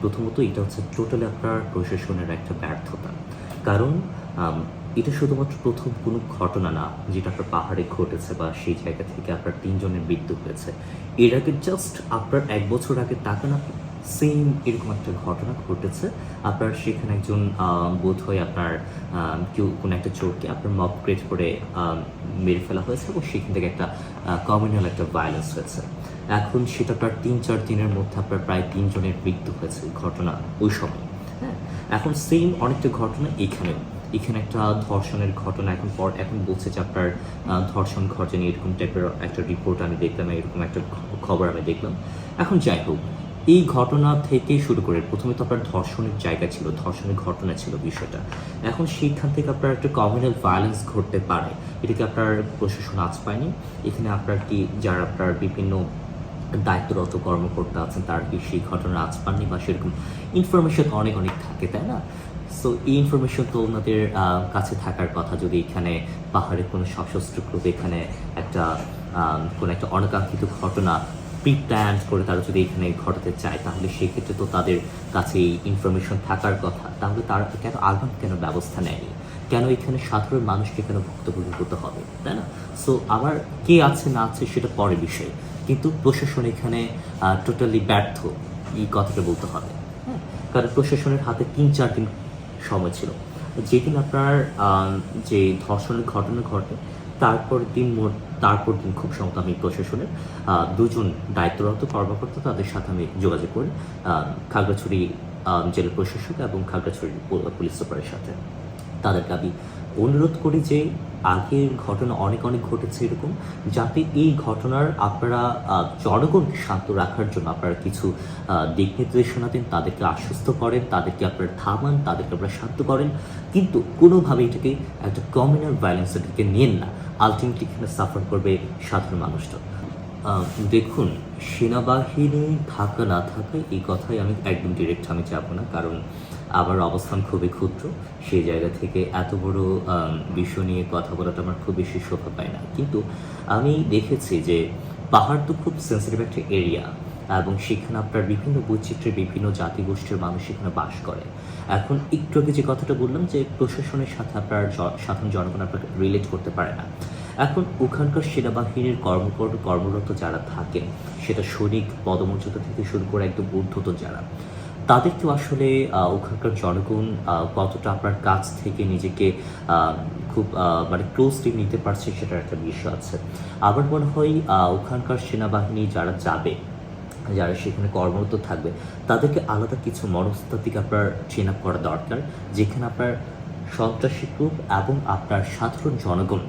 প্রথমত এটা হচ্ছে টোটালি আপনার প্রশাসনের একটা ব্যর্থতা। কারণ এটা শুধুমাত্র প্রথম কোনো ঘটনা না, যেটা আপনার পাহাড়ে ঘটেছে বা সেই জায়গা থেকে আপনার তিনজনের মৃত্যু হয়েছে। এর আগে জাস্ট আপনার এক বছর আগে টাকা না সেম এরকম একটা ঘটনা ঘটেছে। আপনার সেখানে একজন বোধ হয় আপনার কেউ কোনো একটা চোরকে আপনার ক্রিয়েট করে মেরে ফেলা হয়েছে এবং সেখান থেকে একটা কমিউনাল একটা ভায়োলেন্স হয়েছে। এখন সেটা প্রায় তিন, চার দিনের মধ্যে আপনার প্রায় তিনজনের মৃত্যু হয়েছে ঘটনা ওই সময়। হ্যাঁ এখন সেম অনেকটা ঘটনা এখানেও। এখানে একটা ধর্ষণের ঘটনা এখন পর, এখন বলছে যে আপনার ধর্ষণ ঘটেনি এরকম টাইপের একটা রিপোর্ট আমি দেখলাম, এরকম একটা খবর আমি দেখলাম। এখন যাই হোক, এই ঘটনা থেকে শুরু করে প্রথমে তো আপনার ধর্ষণের জায়গা ছিল, ধর্ষণের ঘটনা ছিল বিষয়টা। এখন সেইখান থেকে আপনার একটা কমিউনাল ভায়োলেন্স ঘটতে পারে। এটাকে আপনার প্রশাসন আজ পায়নি। এখানে আপনার কি, যারা আপনার বিভিন্ন দায়িত্বরত কর্মকর্তা আছেন, তার কি সেই ঘটনা আজ পাননি বা সেরকম ইনফরমেশন অনেক অনেক থাকে, তাই না? সো এই ইনফরমেশন তো ওনাদের কাছে থাকার কথা যদি এখানে পাহাড়ে কোনো সশস্ত্র গ্রুপ এখানে একটা কোনো একটা অনাকাঙ্ক্ষিত ঘটনা প্রি প্ল্যান করে তারা যদি এখানে ঘটাতে চায়, তাহলে সেক্ষেত্রে তো তাদের কাছে এই ইনফরমেশন থাকার কথা। তাহলে তারা কেন আগাম কেন ব্যবস্থা নেয়নি? কেন এখানে সাধারণ মানুষকে কেন ভুক্তভোগী হতে হবে, তাই না? সো আবার কে আছে না আছে সেটা পরের বিষয়। কিন্তু প্রশাসন এখানে টোটালি ব্যর্থ এই কথাটা বলতে হবে। হ্যাঁ কারণ প্রশাসনের হাতে তিন, চার দিন সময় ছিল। যেদিন আপনার যে ধর্ষণের ঘটনা ঘটে তারপর দিন মোট, তারপর দিন খুব সম্ভবত আমি প্রশাসনের দুজন দায়িত্বরত কর্মকর্তা তাদের সাথে আমি যোগাযোগ করি খাগড়াছড়ি জেলা প্রশাসক এবং খাগড়াছড়ি পুলিশ সুপারের সাথে। তাদেরকে আমি অনুরোধ করি যে, আগের ঘটনা অনেক অনেক ঘটেছে এরকম, যাতে এই ঘটনার আপনারা জনগণকে শান্ত রাখার জন্য আপনারা কিছু দিক নির্দেশনা দেন, তাদেরকে আশ্বস্ত করেন, তাদেরকে আপনারা থামান, তাদেরকে আপনারা শান্ত করেন। কিন্তু কোনোভাবে এটাকে একটা কমিউনাল ভায়োলেন্সের দিকে নিয়েন না। আলটিমেটলি এখানে সাফার করবে সাধারণ মানুষটা দেখুন, সেনাবাহিনী থাকা না থাকা এই কথাই আমি একদম ডিরেক্ট আমি যাব না, কারণ আমার অবস্থান খুবই ক্ষুদ্র। সেই জায়গা থেকে এত বড় বিষয় নিয়ে কথা বলাটা আমার খুব বেশি শোভা পায় না। কিন্তু আমি দেখেছি যে পাহাড় তো খুব সেন্সিটিভ একটা এরিয়া এবং সেখানে আপনার বিভিন্ন বৈচিত্র্যের, বিভিন্ন জাতিগোষ্ঠীর মানুষ সেখানে বাস করে। এখন একটু আগে যে কথাটা বললাম যে প্রশাসনের সাথে আপনার সাধারণ জনগণ আপনাকে রিলেট করতে পারে না। এখন ওখানকার সেনাবাহিনীর কর্মকর, কর্মরত যারা থাকেন, সেটা সৈনিক পদমর্যাদা থেকে শুরু করে একদম ঊর্ধ্বত যারা তাদেরকেও আসলে ওখানকার জনগণ কতটা আপনার কাছ থেকে নিজেকে খুব মানে ক্লোজলি নিতে পারছে সেটার একটা বিষয় আছে। আবার মনে হয় ওখানকার সেনাবাহিনী যারা যাবে, যারা সেখানে কর্মরত থাকবে, তাদেরকে আলাদা কিছু মনস্তাত্ত্বিক আপনার চেনা করা দরকার, যেখানে আপনার সন্ত্রাসী গ্রুপ এবং আপনার সাধারণ জনগণ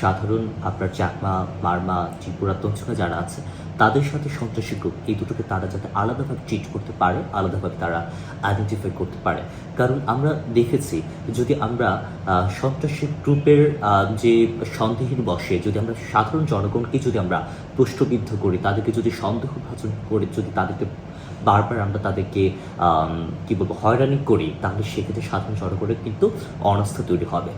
সাধারণ আপনার চাকমা, মারমা, ত্রিপুরা তঞ্চকা যারা আছে, তাদের সাথে সন্ত্রাসী গ্রুপ এই দুটোকে তারা যাতে আলাদাভাবে ট্রিট করতে পারে, আলাদাভাবে তারা আইডেন্টিফাই করতে পারে। কারণ আমরা দেখেছি, যদি আমরা সন্ত্রাসী গ্রুপের যে সন্দেহের বসে, যদি আমরা সাধারণ জনগণকে যদি আমরা প্রশ্নবিদ্ধ করি, তাদেরকে যদি সন্দেহ সন্দেহভাজন করে, যদি তাদেরকে বারবার আমরা তাদেরকে কি বলব, হয়রানি করি, তাহলে সেক্ষেত্রে সাধারণ জনগণের কিন্তু অনাস্থা তৈরি হবে।